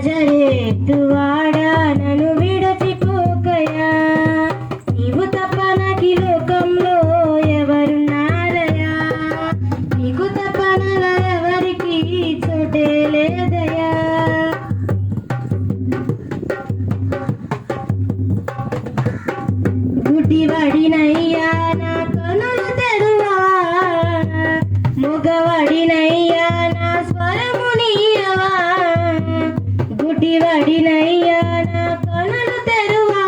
నజరేతువాడా నన్ను విడచిపోకయా? నీవు తప్ప నాకు లోకంలో ఎవరున్నారయా నీకు తప్ప ఎవరికి చోటే లేదయా? గుడ్డివాడినయ్యా నా గుడ్డివాడినయ్యా నా కనులు తెరువా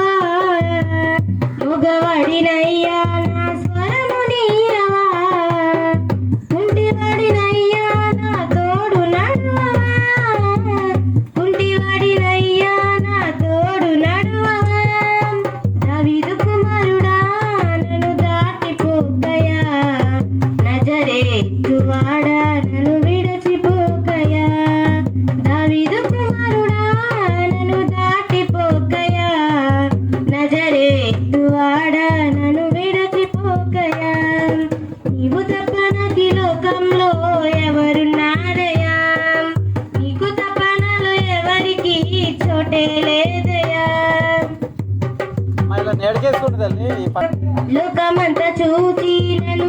మగవాడినయ్యా నా స్వరము నీయవా? కుంటివాడినయ్యా నా తోడు నడువవా? కుంటివాడినయ్యా నా తోడు నడువవా? దావీదు కుమారుడా నన్ను దాటిపోకయా ప- లోకమంతా చూచి నన్ను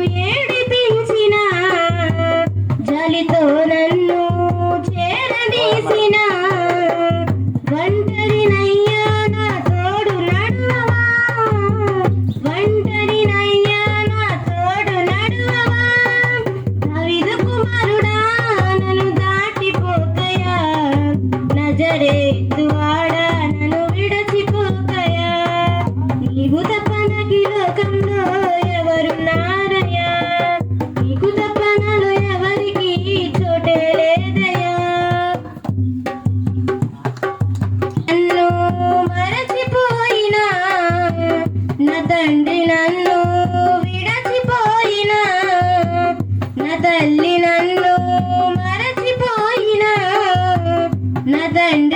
నజరేతువాడా నన్ను విడచిపోకయా? నీవు తప్ప నాకు ఈ లోకంలో ఎవరున్నారయ్యా నీకు తప్ప నాలో ఎవరికి చోటే లేదయ్యా నన్ను మరచిపోయినా నా తండ్రి నన్ను విడచిపోయినా నా తల్లి ನದನ್